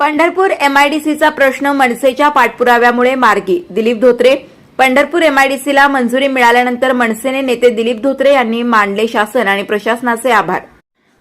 पंढरपूर एमआयडीसीचा प्रश्न मनसेच्या पाठपुराव्यामुळे मार्गी. दिलीप धोत्रे. पंढरपूर एमआयडीसीला मंजुरी मिळाल्यानंतर मनसेने नेते दिलीप धोत्रे यांनी मानले शासन आणि प्रशासनाचे आभार.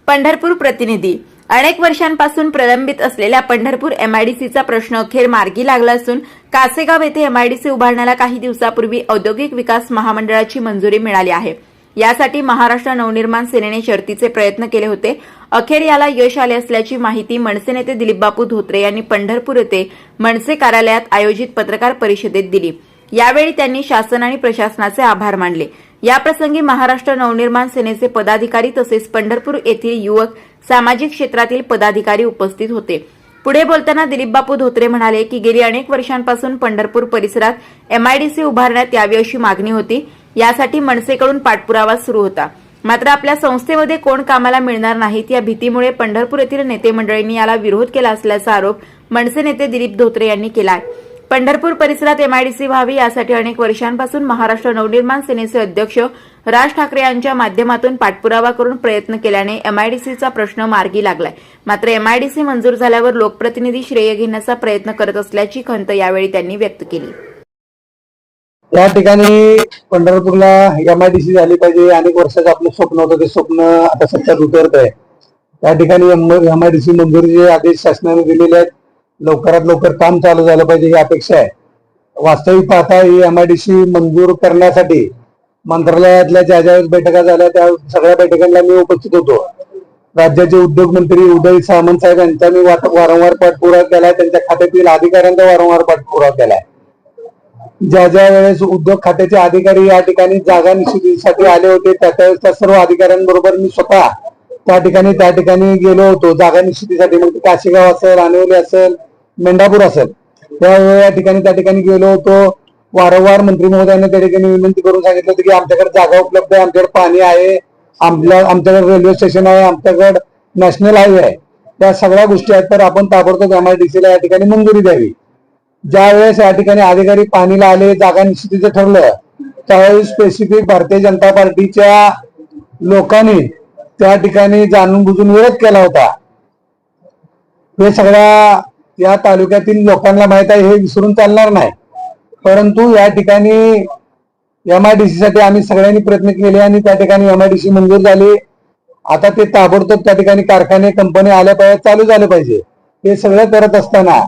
पंढरपूर प्रतिनिधी. अनेक वर्षांपासून प्रलंबित असलेल्या पंढरपूर एमआयडीसीचा प्रश्न अखेर मार्गी लागला असून कासेगाव येथे एमआयडीसी उभारण्याला काही दिवसापूर्वी औद्योगिक विकास महामंडळाची मंजुरी मिळाली आहे. यासाठी महाराष्ट्र नवनिर्माण सेनेने शर्तीचे प्रयत्न केले होते. अखेर याला यश आले असल्याची माहिती मनसे नेते दिलीपबापू धोत्रे यांनी पंढरपूर येथे मनसे कार्यालयात आयोजित पत्रकार परिषदेत दिली. यावेळी त्यांनी शासन आणि प्रशासनाचे आभार मानले. याप्रसंगी महाराष्ट्र नवनिर्माण सेनेचे पदाधिकारी तसेच पंढरपूर येथील युवक सामाजिक क्षेत्रातील पदाधिकारी उपस्थित होते. पुढे बोलताना दिलीपबापू धोत्रे म्हणाले की गेली अनेक वर्षांपासून पंढरपूर परिसरात एमआयडीसी उभारण्यात यावी अशी मागणी होती. यासाठी मनसेकडून पाठपुरावा सुरू होता. मात्र आपल्या संस्थेमध्ये कोण कामाला मिळणार नाहीत या भीतीमुळे पंढरपूर येथील नेते मंडळींनी याला विरोध केला असल्याचा आरोप मनसे नेते दिलीप धोत्रे यांनी केला आहे पंढरपूर परिसरात एमआयडीसी व्हावी यासाठी अनेक वर्षांपासून महाराष्ट्र नवनिर्माण सेनेचे अध्यक्ष राज ठाकरे यांच्या माध्यमातून पाठपुरावा करून प्रयत्न केल्याने एमआयडीसीचा प्रश्न मार्गी लागलाय. मात्र एमआयडीसी मंजूर झाल्यावर लोकप्रतिनिधी श्रेय घेण्याचा प्रयत्न करत असल्याची खंत यावेळी त्यांनी व्यक्त केली. या ठिकाणी पंढरपूरला एम आय डी सी झाली पाहिजे. अनेक वर्षाचं आपलं स्वप्न होतं. ते स्वप्न आता सत्यात उतरत आहे. त्या ठिकाणी एमआयडीसी मंजुरीचे आदेश शासनाने दिलेले आहेत. लवकरात लवकर काम चालू झालं पाहिजे ही अपेक्षा आहे. वास्तविक पाहता ही एम आय डी सी मंजूर करण्यासाठी मंत्रालयातल्या ज्या ज्या बैठका झाल्या त्या सगळ्या बैठकांना मी उपस्थित होतो. राज्याचे उद्योग मंत्री उदय सामंत साहेब यांचा मी वारंवार पाठपुरावा केलाय. त्यांच्या खात्यातील अधिकाऱ्यांचा वारंवार पाठपुरावा केलाय. ज्या ज्या वेळेस उद्योग खात्याचे अधिकारी या ठिकाणी जागा निश्चितीसाठी आले होते त्या त्यावेळेस त्या सर्व अधिकाऱ्यांबरोबर मी स्वतः त्या ठिकाणी त्या ठिकाणी गेलो होतो. जागा निश्चितीसाठी मग काशीगाव असेल आनिवली असेल मेंढापूर असेल. त्यावेळी या ठिकाणी त्या ठिकाणी गेलो होतो. वारंवार मंत्री महोदयांनी त्या ठिकाणी विनंती करून सांगितलं होतं की आमच्याकडे जागा उपलब्ध आहे आमच्याकडे पाणी आहे आपल्या आमच्याकडे रेल्वे स्टेशन आहे आमच्याकडे नॅशनल हायवे आहे. त्या सगळ्या गोष्टी आहेत तर आपण ताबडतोब एमआयडीसीला या ठिकाणी मंजुरी द्यावी. ज्या वेळेस या ठिकाणी अधिकारी पाणीला आले जागा निश्चितीचं ठरलं त्यावेळेस स्पेसिफिक भारतीय जनता पार्टीच्या लोकांनी त्या ठिकाणी जाणून बुजून विरोध केला होता. हे सगळ्या या तालुक्यातील लोकांना माहीत आहे हे विसरून चालणार नाही. परंतु या ठिकाणी एम आय डी सी साठी आम्ही सगळ्यांनी प्रयत्न केले आणि त्या ठिकाणी एम आय डी सी मंजूर झाली. आता ते ताबडतोब त्या ठिकाणी कारखाने कंपनी आल्या पाहिजे चालू झाले पाहिजे. हे सगळं करत असताना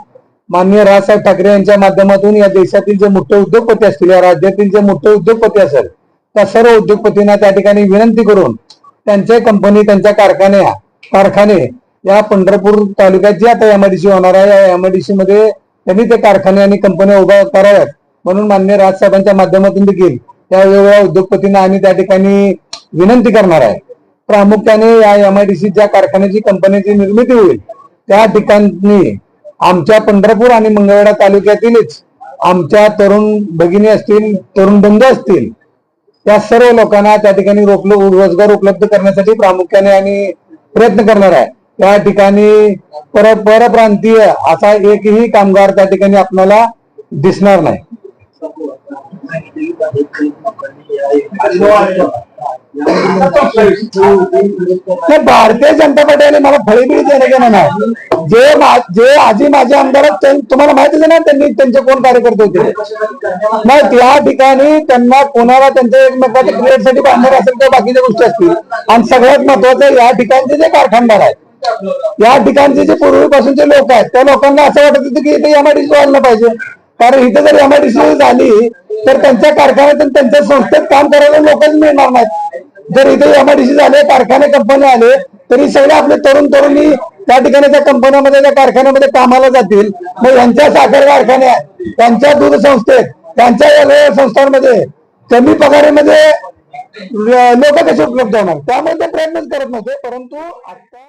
माननीय राजसाहेब ठाकरे यांच्या माध्यमातून या देशातील जे मोठे उद्योगपती असतील या राज्यातील जे मोठे उद्योगपती असेल त्या सर्व उद्योगपतींना त्या ठिकाणी विनंती करून त्यांच्या कंपनी त्यांच्या कारखाने कारखाने या पंढरपूर तालुक्यात जे आता एमआयडीसी होणार आहे या एमआयडीसी मध्ये त्यांनी ते कारखाने आणि कंपन्या उभ्या कराव्यात. म्हणून मान्य राजसाहेबांच्या माध्यमातून देखील त्या वेगवेगळ्या उद्योगपतींना आम्ही त्या ठिकाणी विनंती करणार आहे. प्रामुख्याने या एमआयडीसी ज्या कारखान्याची कंपन्याची निर्मिती होईल त्या ठिकाणी आमच्या पंढरपूर आणि मंगळवेढा तालुक्यातीलच आमच्या तरुण भगिनी असतील तरुण बंधू असतील त्या सर्व लोकांना त्या ठिकाणी रोजगार उपलब्ध करण्यासाठी प्रामुख्याने आम्ही प्रयत्न करणार आहे. त्या ठिकाणी पर परप्रांतीय असा एकही कामगार त्या ठिकाणी आपल्याला दिसणार नाही. नाही, भारतीय जनता पार्टीने मला फळीबिळी देणे घेणं नाही. जे जे आजी माझे आमदार तुम्हाला माहितीच आहे ना त्यांनी त्यांचे कोण कार्यकर्ते होते? नाही त्या ठिकाणी त्यांना कोणाला त्यांच्या एकमेकाच्या क्रिएटसाठी बांधणार असेल तर बाकीच्या गोष्टी असतील. आणि सगळ्यात महत्वाचं या ठिकाणचे जे कारखानदार आहेत या ठिकाणचे जे पूर्वीपासूनचे लोक आहेत त्या लोकांना असं वाटत होतं की इथे एमआयडीसी व्हायला पाहिजे. कारण इथे जर एमआयडीसी झाली तर त्यांच्या कारखान्यात आणि त्यांच्या संस्थेत काम करायला लोकच मिळणार नाहीत. जर इथे एमआयडीसी झाले कारखाने कंपन्या आले तरी सगळे आपले तरुण तरुणी त्या ठिकाणी त्या कंपन्यामध्ये त्या कारखान्यामध्ये कामाला जातील. मग यांच्या साखर कारखान्यात त्यांच्या दूध संस्थेत त्यांच्या संस्थांमध्ये कमी पगारामध्ये लोक कसे उपलब्ध होणार? त्यामध्ये प्रयत्नच करत नव्हते परंतु आता